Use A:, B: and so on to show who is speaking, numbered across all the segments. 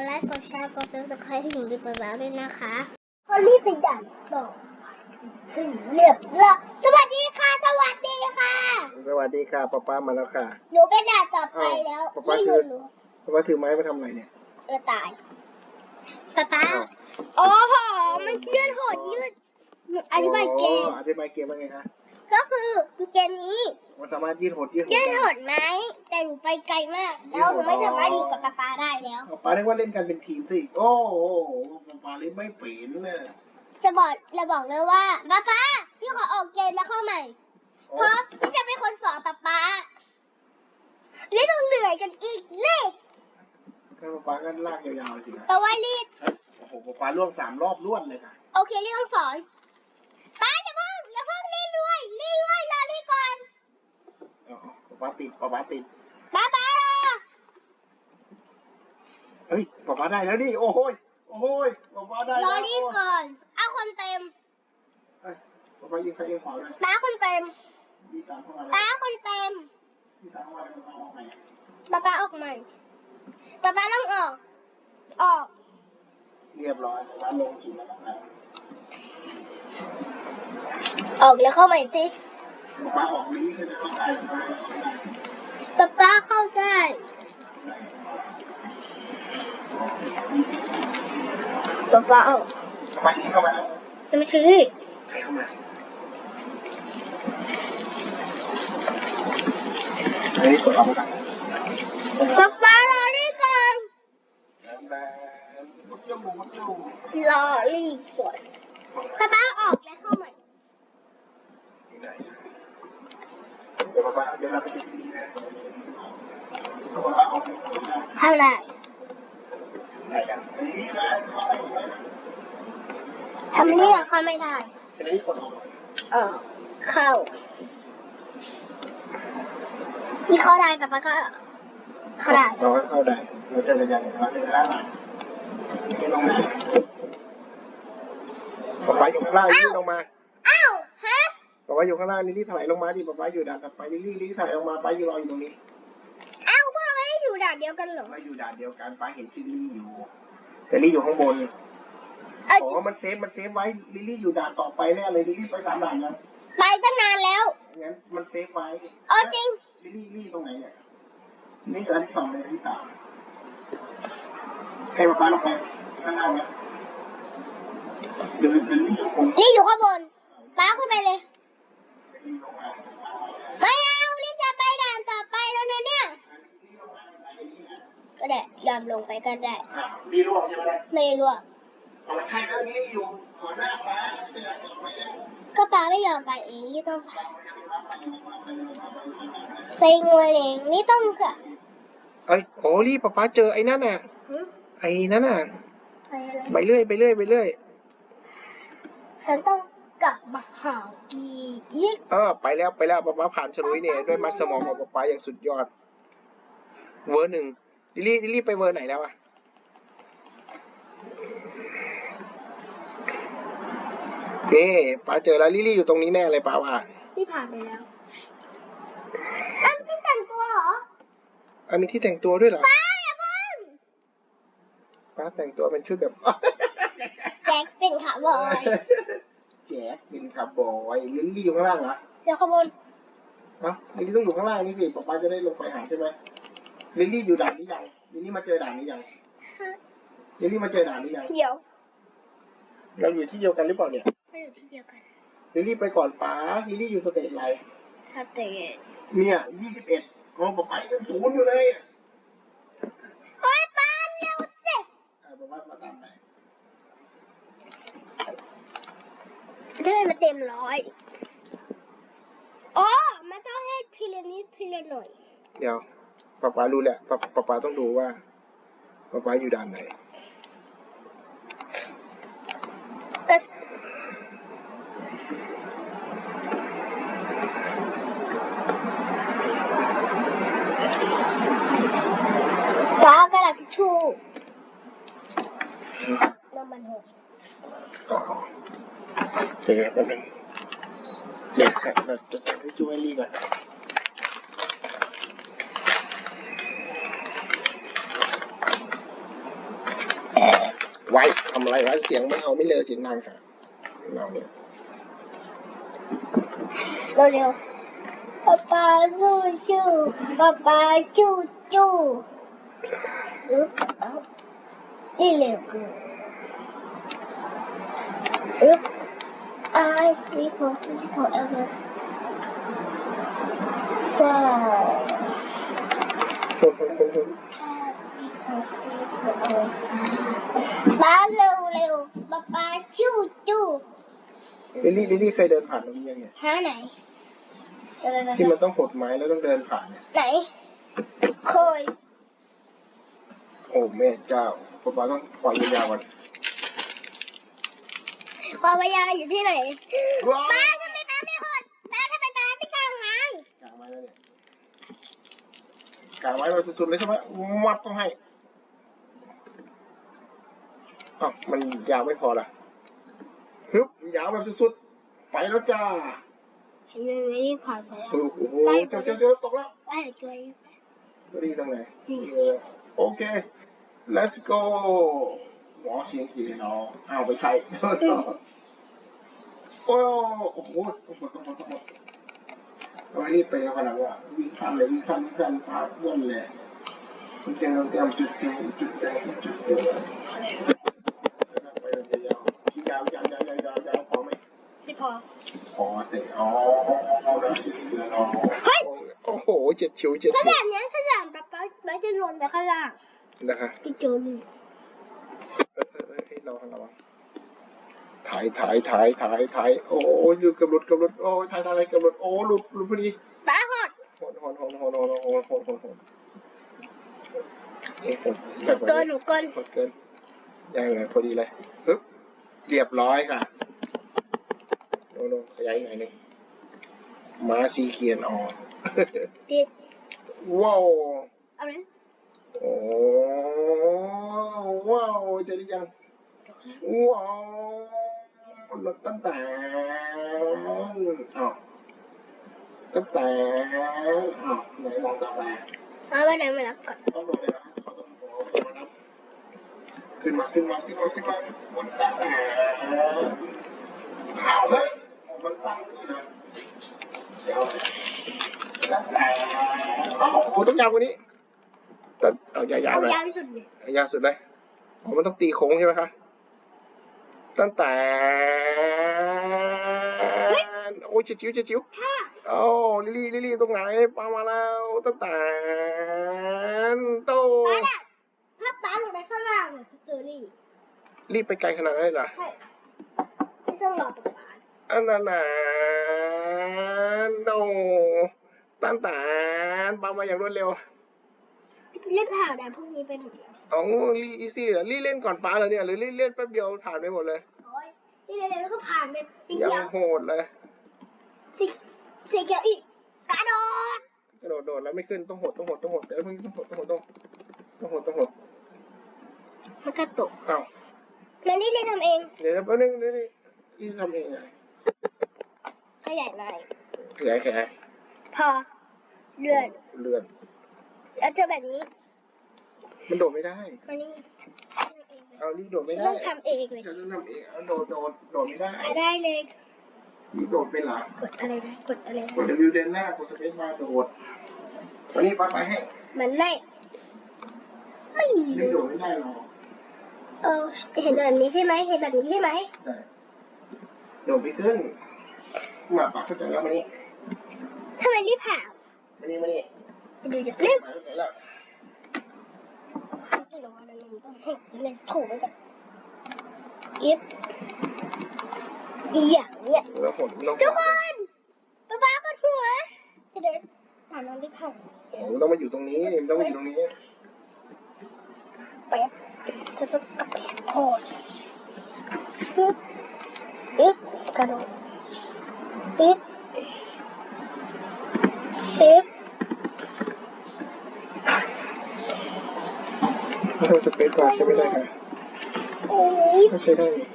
A: ดไลค์กดแชร์กด subscribe ให้หนูดีกว่าแล้วด้วยนะคะพอรีบไปด่านต่อสี่เรียบร้อยสวัสดีค่ะ สวัสดีค่ะ
B: สวัสดีค่ะป้าป้ามาแล้วค่ะ
A: หนูไปด่านต่อไปแล้ว
B: อ้าวป๊าป๊า
A: นี่ห
B: คื
A: นู
B: อ
A: หนู
B: ป้าป้าถือไม้มาทำอะไรเนี่ย
A: เออตายป๊าป๊า
B: อ้าว
A: โอ้โหมันยืดโหดยืดหนูอธิบายเกม
B: อ๋ออธิบายเกมว่าไงคะ
A: ก็คือเกมนี้
B: มันสามารถยืดหดยืดหด
A: ยืด
B: ได้
A: โหดไหมแต่หนูไปไกลมาก แล้วหนูไม่สามารถอยู่กับป๊าป๊าได้แล้ว
B: ป้าป้าเรียกว่าเล่นกันเป็นทีมสิโอ้โหป้าป้าเล่นไม่เป็นน่ะ
A: จะบอกจะบอกเลยว่าป๊าป๊าพี่ขอออกเกมแล้วเข้าใหม่
B: อ๋
A: เพ
B: อ
A: ราะพี่จะเป็นคนสอนป๊าป๊าไม่ต้องเหนื่อยกันอีกเลย
B: ถ้าป้าป้าก็ลากยาวๆสิคะ
A: แปลว่ารีด
B: โอ้โหป้าป้าล่วงสามรอบรวดเลยค่ะ
A: โอเครีดต้องสอนป๊าอย่าเพิ่งอย่าเพิ่งรีดด้วยรีดด้วยรอรีดก่อน
B: อ๋อ ป้าป้าติดป้าป้าติด
A: ป๊าป๊า
B: เฮ้ยป้าป้าได้แล้วนี่โอ้โหยโอ้โหยป้าป้าได้
A: ร
B: แล้
A: อ
B: ว
A: รีดก่อนเอาคนเต็ม
B: เอ้ยป้าป้ายิงใส่ยิงขวาเลย
A: ป๊าคนเต็ม
B: มีตามเข้ามาเลย
A: ป๊าคนเต็ม
B: มีตามเข้ามาเลยป้าป้าออกไป
A: ป๊าป๊าออกใหม่ป๊าป๊าต้องออก ออก
B: เรียบร้อยป้าป้าลงสู่แล้วครับ
A: ออกแล้วเข้าใหม่สิ
B: ป้าออกนี้คือจะเข้าใจป้า
A: ป๊าป๊าเข้าได้ป๊าป๊าออก
B: ไปเข้ามาแล้ว
A: จะไม่คือ
B: ใครเข้ามาอันนี้กดออกมาก่อน
A: ป๊าป๊ารอรีดก่อน
B: แบบมุดจมูกมุดจมูก
A: รอรีดก่อนป๊าป๊าออกแล้วเข้าใหม่
B: นี่ไหนเดี๋ยวป้า เดี๋ยวเราไปติดนี่นะป้าออก
A: เข้าได้
B: ไหนกันนี่นะ
A: ทำนี่เข้าไม่ได้
B: อันนี้กดออก
A: เออ เข้า นี่เข้าได้ป๊าป๊าก็ เข้าได้
B: เราก็เข้าได้ เราเจอกันยังเราเจอกันแล้วนี่ลงมาป้าป้าอยู่ข้างล่างนี่ลงมา
A: อ้าวฮะ
B: ป้าป้าอยู่ข้างล่างนี่รีบถลายลงมาดิป้าป้าอยู่ด่านถัดไปนี่รีบรีบถลายลงมาป้าอยู่รออยู่ตรงนี้
A: อ้าวพวกเราไม่ได้อยู่ด่านเดียวกันเหรอ
B: ป้าอยู่ด่านเดียวกันป้าเห็นซิลลี่อยู่ แต่ลี่อยู่ข้างบน
A: เอา
B: อ๋อมันเซฟมันเซฟไว้ลิลลี่อยู่ด่านต่อไปแน่เลยลิลลี่ไปสามด่านยัง
A: ไปตั้งนานแล้ว
B: งั้นมันเซฟไว้
A: เอาจริง
B: ลิลลี่ลิลลี่ตรงไหนเนี่ยนี่คืออันที่สองเลยอันที่สามให้ป้าป้าลงไปข้างล่างนะเดี๋ยวลิลลี่อยู่ข้างบน
A: นี่อยู่ข้างบนป้าขึ้นไปเลย
B: ลิลลี่ลงมา
A: ไม่เอานี่จะไปด่านต่อไปแล้วนะเนี่ย ก็ได้ยอมลงไปก็ได้
B: อะลิลลี่ร่วงใช่ไหมล่ะ
A: ไม่รู้อะ
B: เอาใช่แล้วลิลลี่อยู่หัวหน้าป้าจะเป็นอะไรต่อไปแล้ว
A: ก็ป้าไม่ยอมไปเองนี่ต้องเซ็งเลยเองนี่ต้องค่ะ
B: เอ้ยโอ้ลี่ป้าป้าเจอไอ้นั่นน่ะ
A: หึ
B: ไอ้นั่นน่ะ
A: ไปอะไร
B: ไปเรื่อยไปเรื่อยไปเรื่อย
A: ฉันต้อง กลับมาหากีอีก
B: เออ ไปแล้วไปแล้วป๊าป๊าผ่านฉลุยเนี่ยด้วยมัดสมองของป๊าป๊าอย่างสุดยอด เวอร์หนึ่งลิลลี่ลิลลี่ไปเวอร์ไหนแล้วอะนี่ป้าเจอแล้วลิลลี่อยู่ตรงนี้แน่เลยป้าว่า
A: ที่ผ่านไปแล้ว อันที่แต่งตัวเหรอ
B: อันมีที่แต่งตัวด้วยเหรอ
A: ป้าอย่าเพิ่ง
B: ป้าแต่งตัวเป็นชุดแบบ
A: แจ็คเป็นขาบอย
B: แจ๊คเป็นขับบอยลิลลี่อยู่ข้างล่างเหรอ
A: เดี๋ยวขบวน
B: เอ้าลิลลี่ต้องอยู่ข้างล่างนี่สิป๊าป๊าจะได้ลงไปหาใช่ไหมลิลลี่อยู่ด่านนี้ยังลิลลี่มาเจอด่านนี้ยังลิลลี่มาเจอด่านนี้ยัง
A: เดี๋ยว
B: เราอยู่ที่เดียวกันหรือเปล่าเนี่ย
A: ไม่อยู่ที่เดียวกัน
B: ลิลลี่ไปก่อนป้าลิลลี่อยู่สเตจอะไร
A: สเตจ
B: เนี่ยยี่สิบเอ็ดกองป๊าป๊ายังศูนย์อยู่เลยอะ
A: โอ้ยป้าเร็วสิ
B: อะป๊าป๊ามาตามไป
A: ทำไมมันเต็มร้อยอ๋อมันต้องให้ทีละนิดทีละหน่อย
B: เดี๋ยวป๊าป๊ารู้แหละป๊าป๊าป๊าต้องดูว่าป๊าป๊าอยู่ด่านไหน
A: แต่ป้ากระดาษทิชชู่น้ำมันหก
B: อ๋อเดี๋ยวแป๊บนึงเดี๋ยวเราจะจับให้จูเอลี่ก่อนไว้ทำอะไรไว้เสียงไม่เอาไม่เลยเสียงดังค่ะเราเนี่ย
A: เร็วๆป๊าป๊าสู้ชู้ป๊าป๊าจู้จู้อึ๊บอ้านี่เร็วเกินอึ๊บ I see for physical ever ว้าว
B: คนคนคนคน
A: ป้าเร็วเร็วป้าป้าชู้จู้
B: ลิลลี่ลิลลี่เคยเดินผ่านตรงนี้ยังเนี่ย
A: หาไหนเดิน
B: ที่มันต้องหดไม้แล้วต้องเดินผ่านเนี่ย
A: ไหนเคย
B: โอ้แม่เจ้าป๊าป๊าต้องปล่อยยาวๆก่อน
A: ความพยายามอยู่ที่ไหน
B: ว้าว
A: ป้าทำไมป้าไม่หดป้าทำไมป้าไม่กลางไม้
B: กางไว้แล้วเนี่ยกางไว้มาสุดๆเลยใช่ไหมมัดต้องให้อ้าวมันยาวไม่พอละฮึบยาวแบบสุดๆไปแล้วจ้า
A: เห็นไหมไม่ได้ผ่านไปแล้ว
B: โอ้โหเจ้าเจ้าเจ้าตกแล้ว
A: ป้าอยากช่วย
B: ตัวนี้ตรงไหน
A: นี่
B: เออโอเค let's go หมอ เสียงสีเนาะอ้าวไปใช้โอ้โอ้โหต้องหมดต้องหมดต้องหมดเอาไว้นี่ไปแล้วกันนะว่าวิ่งสั้นเลยวิ่งสั้นวิ่งสั้นพาว่นเลยต้องเตรียมต้องเตรียมจุดเสียงจุดเสียงจุดเสียงไปยาวๆที่ยาวยาวยาวยาวยาวยาวพอไหม
A: ไม่พอ
B: พอเสร็จอ๋อแล้วสิเดี๋ยวเรา
A: เฮ้ย
B: โอ้โหเจ็ดชิวเจ็ด
A: ถ้า
B: ชิ
A: แบ
B: ว
A: บนี้ถ้าแบบป้าป้าป้าจะหล่นไปข้างล่าง
B: นะคะ
A: ที่เจอเลย
B: เออเอ อเออให้เราให้เราถ่ายถ่ายถ่ายถ่ายถ่ายโอ้ยอยู่กับรถกับรถโอ้ยถ่ายถ่ายอะไรกับรถโอ้หลุดหลุดพอดี
A: ป้าหด
B: โหดโหดโหดโหดโหดโหดโหดโหดโหดเอ๊ะโหด
A: หนูเกินหนูเกิน
B: โหดเกินยังไงพอดีเลยปึ๊บเรียบร้อยค่ะโน่นโน่นขยายอีกหน่อยหนึงม้าสีเขียนออก
A: ติด
B: ว้าว
A: เอาเลย
B: โอ้ว้าวเจอหรือยัง ว้าวรถตั้งแต่อ้าวตั้งแต่อ้าวไหนลองตั้งแต่
A: เอาไปไหนมาแล้วก่อน
B: ต้องดดเลยนะเขาต้องโดดมานับขึ้นมาขึ้นมาขึ้นมาขึ้นมาบนตั้งแต่ข่าวเลยมันสั้นนี่นนะเดี๋ยวตั้งแต่เอ้าโอ้ต้องยาวกว่านี้ต้องเอายาว
A: เอา
B: ๆเลย
A: ยาวสุดเลย
B: ยาวสุดเลยมันต้องตีโค้งใช่ไหมคะ ตั้งแต่โอ้ยเจิ๋วเจิ๋ว
A: ค่ะ
B: โอ้ลิลลี่ลิลลี่ตรงไหนปามาแล้วตั้งแต่โต
A: ป้าน่ะถ้าป้าลงไปข้างล่างเนี่ยจะเจอรี่
B: รีบไปไกลขนาดนั้นเลยเหรอ
A: ใช่ไม่ต้องรอป๊าป๊า
B: อันนั้นน่ะโตตั้งแต่ปามาอย่างรวดเร็ว
A: เล่นผ่านแต่พรุ่งนี้เป็นหมดแล้ว
B: อ๋อลี่อีซี่เหรอลี่เล่นก่อนป้าเหรอเนี่ยหรือลี่เล่นแป๊บเดียวผ่านไปหมดเลย
A: โอ้ยนี่เร็วๆแล้วก็ผ่านเป็นสี
B: ยั
A: เขียว
B: งโหดเลย
A: สีสีเขียวอีกกระโดด
B: กระโดดโดดแล้วไม่ขึ้นต้องหดต้องหดต้องหดเดี๋ยวเพิ่งต้องหดต้องหดต้องต้องหดต้องหด
A: มันกระตุก
B: อ้าว
A: แล้วนี่เล่นทำเอง
B: เดี๋ยวแป๊บนึงเดี๋ยวนี่นี่ทำเองไง
A: ขยายหน่อย
B: ขยายแขน
A: พอเลื่อน
B: เลื่อน
A: แล้วเจอแบบนี้
B: มันโดดไม่ได้
A: มานี่
B: เอานี่โดดไม่
A: ฉัน
B: ได้
A: ต้องทำเองเลย
B: จะต้องทำเองเอาโดดโดดโดดไม่ได้
A: อะได้เลย
B: นี่โดดไปเหรอก
A: ดอะไรนะ กดอะไร
B: กด W เดินหน้ากดสเปซบาร์โดดวันนี้ปัดไปให้
A: มันไม่ไม่
B: ยังโดดไม่ได้หรอก
A: เออเห็นแบบนี้ใช่ไหมเห็นแบบนี้ใช่ไหม
B: ใช่โดดไม่ขึ้นมาปักเข้าใจแล้ววันนี้
A: ทำไมรีบผ่า
B: วันนี้วันนี้
A: จะดูจะรีบ
B: มาเข้าใจแล้ว
A: จะรอแล้วมันต้องให้จะเล่นถูกไปกันอีฟอีอย่างเนี้ย
B: แล้วหดต้อง
A: ทุกคนป๊าป๊ากดหัวจะเดินผ่านน้องรีบผ่าน
B: มันต้องมาอยู่ตรงนี้มันต้องมาอยู่ตรงนี้
A: แป๊บจะต้องกระแปะคอปึ๊บปึ๊บกระโดดปึ๊บปึ๊บ
B: ถ้าสเปซบาร์ใช้ไม่ได้ค่ะ
A: โอ้ย
B: ไม่ใช้ได้นี่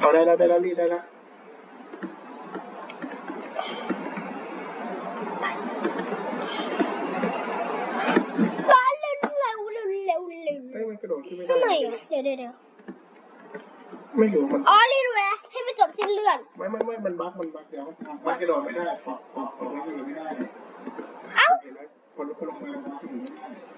B: เอาได้แล้วได้แล้วรีดได้แล้ว
A: ฟ้าเร็วเร็วเร็วเร็วเร็ว
B: ไปอ้ยมันกระโดดขึ้นไม่ได้
A: ทำไมอะเดี๋ยวเดี๋ยวเดี๋ยว
B: ไม่รู้มัน
A: อ๋อรีรู้แล้วให้มันจบสิ้นเลื่อน
B: ไม่ไม่ไม่มันบั๊กมันบั๊กเดี๋ยวมันกระโดดไม่ได้ปอกปอกปอกมันอยู่ไม่ได้
A: เอ้า
B: เห็นไหมคนลุกคนลงมาบั๊กอยู่ไม่ได้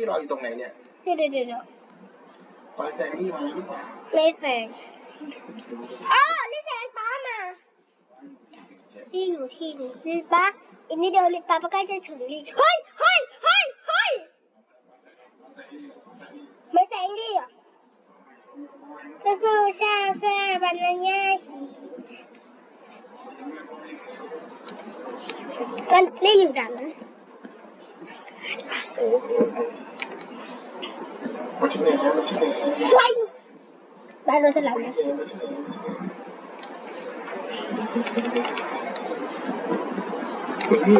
B: นี่เราอยู่ตรงไหนเนี่ย
A: เดี๋ยวเดี๋ยวเดี๋ยวเดี๋ยว
B: ปอยแซงนี่มาหรือเปล่า
A: ไม่แสงอ๋อนี่แสงป้ามาที่อยู่ที่นี่ลิป้าอีกนิดเดียวลิป้าก็ใกล้จะถึงลิเฮ้ยเฮ้ยเฮ้ยเฮ้ยไม่แสงดีอะก็คือชาแฟบานาน่าฮีมันรีอยู่ดังนั้น
B: โอ้โห มาที่ไหนมาที่ไหน
A: ไฟบ้านเราสลับนะ
B: คุณพี่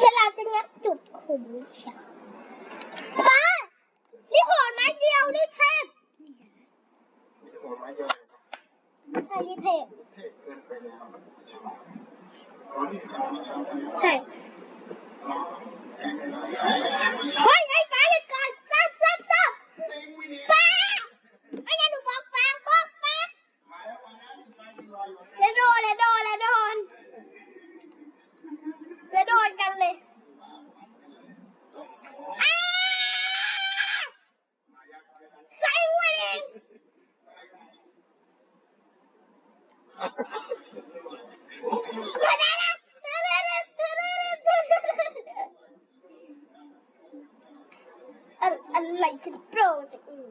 A: ฉลามจะงับจุดขุมฉันป้านี่หอนไม้เดียวนี่เทพ
B: มีหัวไม้ยาว
A: ใช่นี่เทพ
B: เทพเกินไปแล้วตอนนี้จะมาทำอะไร
A: ใช่เฮ้ยไอ้ป้าหยุดก่อนซับซับซับป้าไม่งั้นหนูบอกป้าบอกป้า แล้วโดนแล้วโดนแล้วโดนแล้วโดนกันเลยอ้าใส่หัวเองมาได้แล้วอะอะไรฉันโปรแต่อืม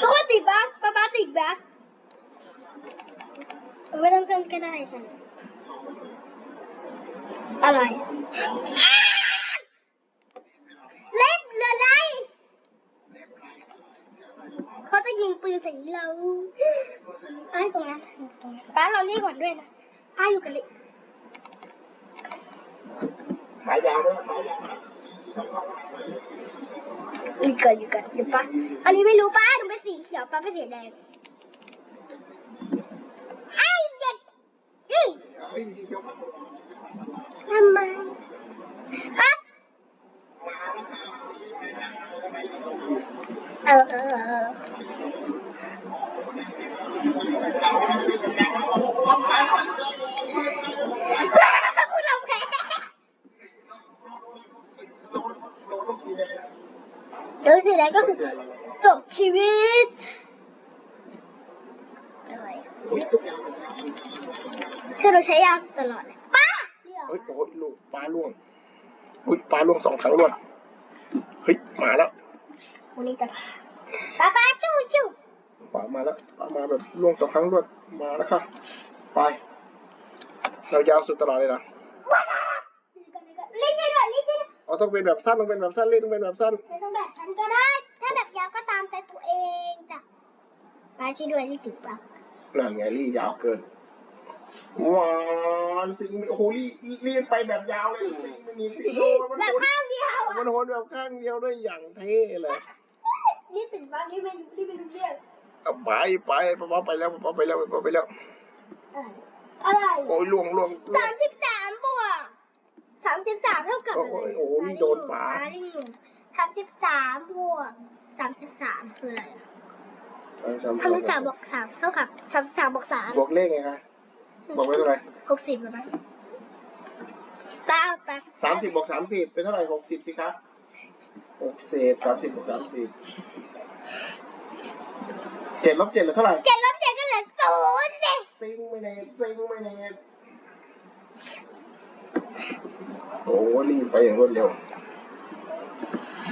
A: ทุกคนติดบั๊กป้าป้าติดบั๊กไม่ต้องเซ็นก็ได้ค่ะ อะไรอ้าเล่นหรืออะไร เขาจะยิงปืนใส่เราไอ้ตรงนั้นตรงนั้นป้าเรานี่ก่อนด้วยนะป้าอยู่กันเลย
B: ไม้ยาวด้วยไม้ยาว
A: อยู่กันอยู่กันอยู่ป้าอันนี้ไม่รู้ป้าหนูเป็นสีเขียวป้าเป็นสีแดงไอ้เด็กนี่ ทำไมอะเออเออเออพวกเราแพ้
B: โดนโดนลูกสีแดง
A: เดี๋ยวสีแดงก็คือจบชีวิตอะไร
B: เฮ้ยทุกอย่าง
A: คือเราใช้ยาตลอดเลยป้า
B: เฮ้ยโอ้ยลูกปลาล่วงอุ้ยป ลาล่วงสองครั้งรวดเฮ้ยมาแล้ว
A: วันนี้จะป้าป้าชู้ชู้
B: ปลามาแล้วปลามาแบบล่วงสองครั้งรวดมาแล้วค่ะไปเรายาวสุดตลอดเลยนะ
A: รีบไปด้วยรีบไปด้วย
B: เอาต้องเป็นแบบสั้นต้องเป็นแบบสั้นเล่นต้องเป็นแบบสั้น
A: ไม่ต้องแบบฉันก็ได้ ถ้าแบบยาวก็ตามใจตัวเองจ้ะป้าช่วยด้วยที่ติดปาก
B: นั่นไงรี่ยาวเกิน ว้านสิงโอ้โหรี่รี่ไปแบบยาวเลยสิงมันมีสิงโอ้มัน
A: แบบ
B: โหน
A: ข้างเดียว
B: มัน
A: อะ
B: โหนแบบข้างเดียวด้วยอย่างเท่เลย
A: นี่ติดปากนี่ไม่รู้นี่ไม่รู้เรื่อง
B: เอาไปไปป๊าไปแล้วป๊าไปแล้วป๊าไปแล้ว
A: อะไร
B: โอ้ยล่วงล่วงล่ว
A: สาง มสิบสามบวกสามสิบสามเท่ากับ
B: โอ้โหโอ้โหนี่โดนปลา
A: ลิงหนุ่มสามสิบสามบวกสามสิบสามคืออะไรอะสามสิบสามบวกสามเท่ากับสามสิบสามบวกสาม
B: บวกเลขไงคะ บอกไว้เท่าไหร่
A: หกสิบหรือเปล่าป้าเอาไป
B: สามสิบบวกสามสิบเป็นเท่าไหร่หกสิบสิคะหกสิบสามสิบบวกสามสิบเจ็ดลบเจ็ดเหลือเท่าไหร่
A: เจ็ดลบเจ็ดก็เหลือศูนย์เด็
B: ซิงไม่เนตซิงไม่เนตโอ้รีบไปอย่างรวดเร็ว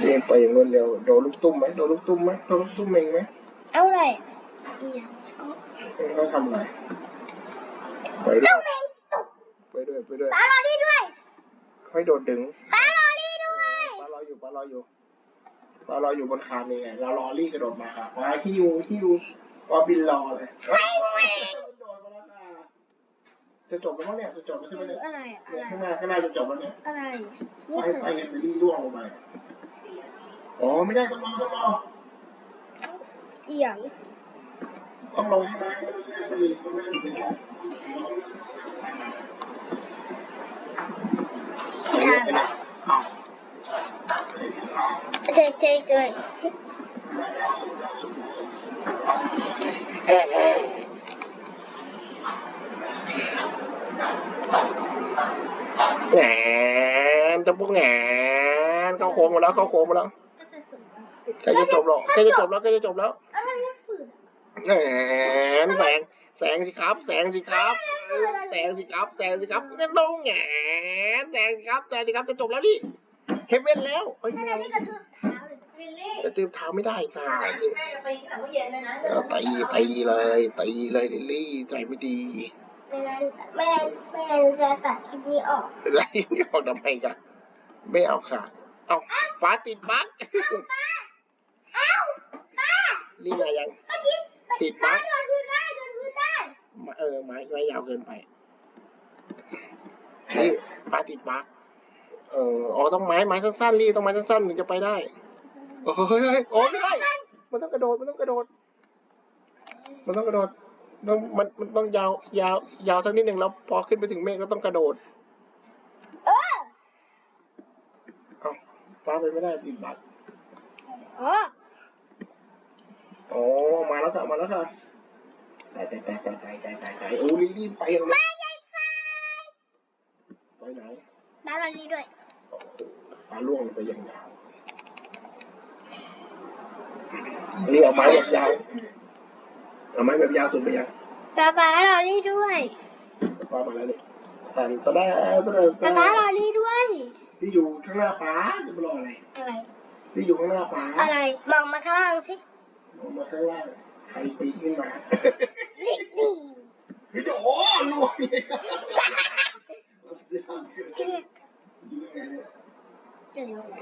B: รีบไปอย่างรวดเร็วโดนลูกตุ้มไหมโดนลูกตุ้มไหมโดนลูกตุ้มเองไหม
A: เอาอะไรอีกอย่าง
B: เองเขาทำอะไร ไปด้ว
A: ต้อยงเพลงตก
B: ไปด้วยไปด้วย
A: ป้ารอนี่ด้วย
B: ไม่โดดดึง
A: ป้ารอนี่ด้วย
B: ปลารออยู่ปลารออยู่ปลารออยู่บนคานนี่ไงเรารอรี่กระโดดมาครับมาที่ยูที่ยูปอบินรอเลย
A: ไม่ไม่
B: โดดมาแล้วค่ะจะจบแล้วมั้งเนี่ยจะจบแล้วใช่ไหมเนี่ย
A: อะไรอะอะ
B: เนี่ย
A: ไร
B: ข้างหน้าข้างหน้าจะจบแล้วเนี่ย
A: อะไร
B: ไป
A: นี่คือ
B: ไปเห็นแต่รี่ร่วงลงไปอ๋อไม่ได้ต้องรอต้องรอ
A: เอียง
B: ต้องรอให้ได้ไม่ได้ไม่ได้ไม่ได้
A: ทาง
B: เอา
A: ใช่ใช่
B: แหนจะพวกแหนเข้าโค้งหมดแล้วเข้าโค้งหมดแล้วใกล้จะจบแล้วใกล้จะจบแล้วใกล้จะจบแล้ว
A: อะไรเนี่ยฝืน
B: แหนแสง แสงสิครับ แสงสิครับเออแสงสิครับ แสงสิครับก็ลงแหนแสงสิครับ แสงสิครับจะจบแล้วนี่เฮเว่นแล้วเอ้ย
A: ไม่
B: ไม่
A: ได้
B: เอา
A: นี่กระทืบเท้าเลยวิลลี่
B: จะตื่นเท้าไม่ได้ค่ะ
A: ไปแต่เมื่อเย็นเลยนะ
B: เอาตีตีเลยตีเลยลิลลี่ใจไม่ดี
A: ไม่งั้นไม่งั้นไม่งั้นจะตัดคลิปนี้ออก
B: อะไรไม่เอาทำไมกันไม่เอาค่ะ เอาฟ้าติดบั๊ก
A: เอ้าป้า
B: นี่ไงยัง
A: เมื่อกี้
B: ติดบั๊ก
A: โดนพื้นได้โดนพื้นได้
B: เออไม้ไม้ยาวเกินไปนี่ฟ้าติดบั๊กเอออ๋อต้องไม้ไม้สั้นๆรีต้องไม้สั้นๆถึงจะไปได้โอ้ยเฮ้ยเฮ้ยโอ้ยไม่ได้ มันต้องกระโดดมันต้องกระโดด มันต้องกระโดดต้องมันมันต้องยาวยาวยาวสักนิดหนึ่งแล้วพอขึ้นไปถึงเมฆก็ต้องกระโดด
A: เออ
B: เอ้าฟ้าไปไม่ได้ติดบั๊ก
A: อ๋อ
B: อ๋อมา แล้วค่ะมาแล้วค่ะตายตายตายตายตายตายตายตายโอ้รีบไปเลย
A: มาใหญ่ไฟ
B: ไปไหน
A: บ้านเราดีด้วย
B: โอ้โหปลาล่วงลงไปอย่างยาวนี่เอาไม้แบบยาวเอาไม้แบบยาวสุดไปยัง
A: ป้าป้าเราดีด้วย
B: ปลามาแล้วนี่แต่ตอนแรกตอนแรก
A: ป้าป้าเราดีด้วย
B: พี่อยู่ข้างหน้าป้าจะมารออะไร
A: อะไร
B: พี่อยู่ข้างหน้าป้า
A: อะไร มองมาข้างล่างสิ
B: ลงมาข้างล่างใค รปีขึ้นมาเฮ้ยโอ้ลวงเลย
A: เชือ
B: อยู่ยังไงเนี่ย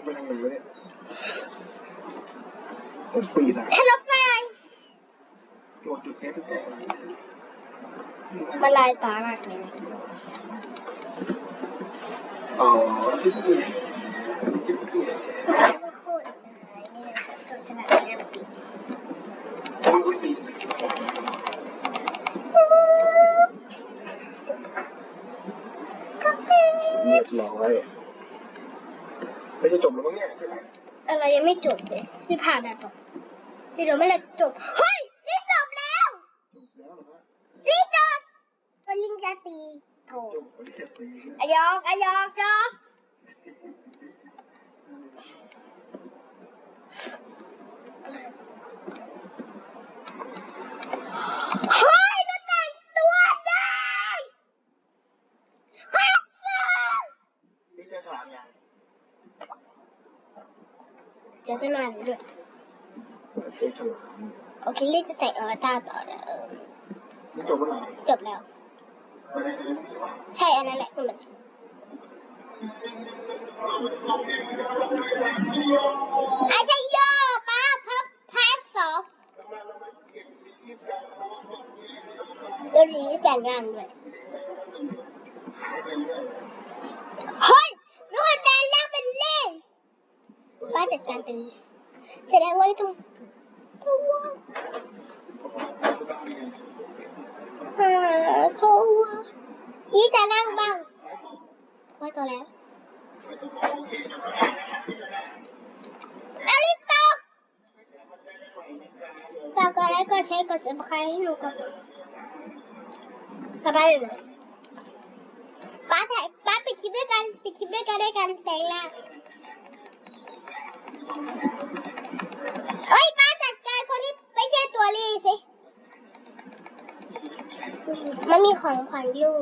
B: ไปทางไหนวะเนี่ยต้องปีนอะ
A: ฮัลโลไฟ
B: โจทย์จุดเซฟทุกแต่
A: มันลายตามากเลยนะ
B: อ๋อที่นี่ที่นี่
A: โคตรอะไรนี่นะโดนฉลาดแน่ปี
B: โอ้ยปีน
A: กาแฟ
B: เรีย บร้อย ไม่จะจบแล้วมั้งเนี่ยใช่ไหม
A: อะไรยังไม่จบเลยที่ผ่านอะต่อที่เดี๋ยวไม่เลยจบ เฮ้ย นี่จบแล้ว
B: จบแล้วเหรอฮะ
A: นี่จบปริญญาตรีโถ
B: จบปริญญาตรีนะ
A: อายอกอายอกจบ ไม่นอด้วยโอเคเล่นจะแต่งอวตารต่อนะเอ
B: จบแล้ว
A: จบแล้ว ใช่อันนั้นแหละตัวนหละอาชัยโยป้าพับพาร์ทสองเดี๋ยวนี้แบ่งงานด้วย ป้าจัดการเป็นแสดงว่าไม่ต้องต้องว่าเออเขาว่านี่จะนั่งบ้างว่าตัวแล้วอาริโตฝากกดไลค์กดแชร์กดซับสไครให้หนูก่อนป้าไปเลยป้าถ่ายป้าปิดคลิปด้วยกันปิดคลิปด้วยกันด้วยกันแต่งหน้า เอ้ยป้าจัดการคนที่ไม่ใช่ตัวรีสิ มันมีของขวัญอยู่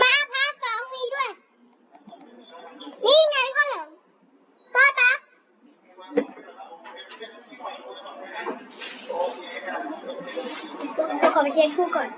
A: ป้าพาสองมีด้วย นี่ไงข้างหลังป้าป้าเราขอไปเช็คคู่ก่อน